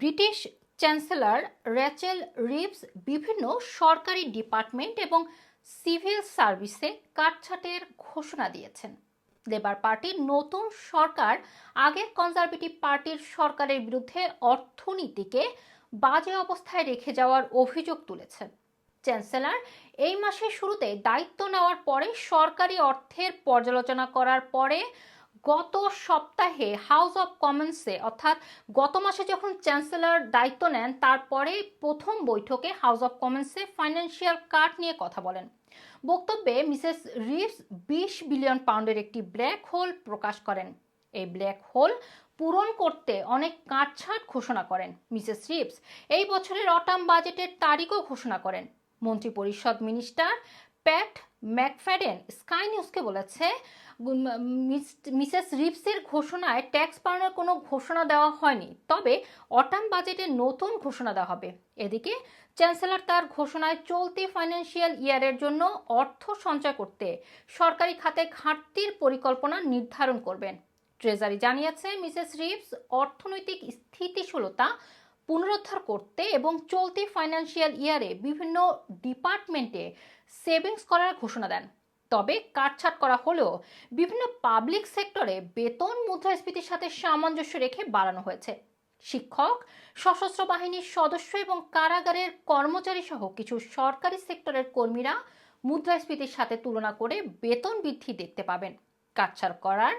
British chancellor Rachel Reeves বিভিন্ন সরকারি department এবং সিভিল সার্ভিসে কাটছাটের ঘোষণা দিয়েছেন। লেবার পার্টির নতুন সরকার আগের কনজারভেটিভ পার্টির সরকারের বিরুদ্ধে অর্থনীতিকে বাজে অবস্থায় রেখে যাওয়ার অভিযোগ তুলেছেন। চ্যান্সেলর এই মাসের শুরুতে দায়িত্ব নেওয়ার পরে সরকারি অর্থের পর্যালোচনা করার পরে গত সপ্তাহে হাউস অব কমন্সে অর্থাৎ গত মাসে যখন চ্যান্সেলর দায়িত্ব নেন, তারপরে প্রথম বৈঠকে হাউস অব কমন্সে ফাইন্যান্সিয়াল কার্ড নিয়ে কথা বলেন। বক্তব্যে মিসেস রিভস বিশ বিলিয়ন পাউন্ডের একটি ব্ল্যাক হোল প্রকাশ করেন। এই ব্ল্যাক হোল পূরণ করতে অনেক কাটছাট ঘোষণা করেন মিসেস রিভস এই বছরের অটাম বাজেটের তারিখও ঘোষণা করেন। মন্ত্রিপরিষদ মিনিস্টার প্যাট ম্যাকফ্যাডেন স্কাই নিউজকে বলেছে মিসেস রিভসের ঘোষণায় ট্যাক্স বাড়ানোর কোনো ঘোষণা দেওয়া হয়নি, তবে অটাম বাজেটে নতুন ঘোষণা দেওয়া হবে। এদিকে চ্যান্সেলর তার ঘোষণায় চলতি ফাইন্যান্সিয়াল ইয়ারের জন্য অর্থ সঞ্চয় করতে সরকারি খাতে ঘাটতির পরিকল্পনা নির্ধারণ করবেন। ট্রেজারি জানিয়েছে মিসেস রিভস, অর্থনৈতিক স্থিতিশীলতা পুনরুদ্ধার করতে এবং চলতি ফাইন্যান্সিয়াল ইয়ারে বিভিন্ন ডিপার্টমেন্টে সেভিংস করার ঘোষণা দেন। তবে কাটছাট করা হলেও বিভিন্ন পাবলিক সেক্টরে বেতন মুদ্রাস্ফীতির সাথে সামঞ্জস্য রেখে বাড়ানো হয়েছে। শিক্ষক, সশস্ত্র বাহিনীর সদস্য এবং কারাগারের কর্মচারী সহ কিছু সরকারি সেক্টরের কর্মীরা মুদ্রাস্ফীতির সাথে তুলনা করে বেতন বৃদ্ধি দেখতে পাবেন। কাটছাড় করার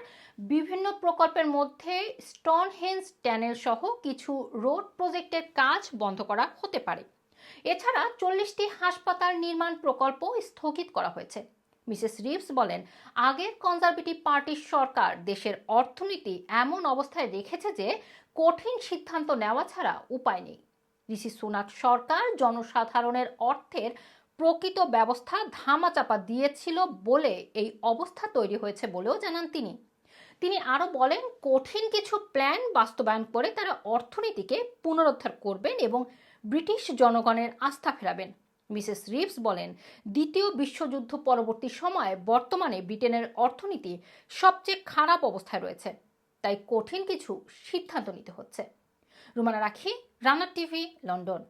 বিভিন্ন প্রকল্পের মধ্যে স্টোনহেঞ্জ ট্যানেল সহ কিছু রোড প্রজেক্টের কাজ বন্ধ করা হতে পারে। এছাড়া চল্লিশটি হাসপাতাল নির্মাণ প্রকল্প স্থগিত করা হয়েছে। মিসেস রিভস বলেন, আগের কনজারভেটিভ পার্টির সরকার দেশের অর্থনীতি এমন অবস্থায় রেখেছে যে কঠিন সিদ্ধান্ত নেওয়া ছাড়া উপায় নেই। ঋষি সুনাক সরকার জনসাধারণের অর্থের প্রকৃত ব্যবস্থা ধামাচাপা দিয়েছিল বলে এই অবস্থা তৈরি হয়েছে বলেও জানান তিনি। তিনি আরও বলেন, কঠিন কিছু প্ল্যান বাস্তবায়ন করে তারা অর্থনীতিকে পুনরুদ্ধার করবেন এবং ব্রিটিশ জনগণের আস্থা ফেরাবেন। মিসেস রিভস বলেন, দ্বিতীয় বিশ্বযুদ্ধ পরবর্তী সময়ে বর্তমানে ব্রিটেনের অর্থনীতি সবচেয়ে খারাপ অবস্থায় রয়েছে, তাই কঠিন কিছু সিদ্ধান্ত নিতে হচ্ছে। রুমানা রাখি, রানার টিভি, লন্ডন।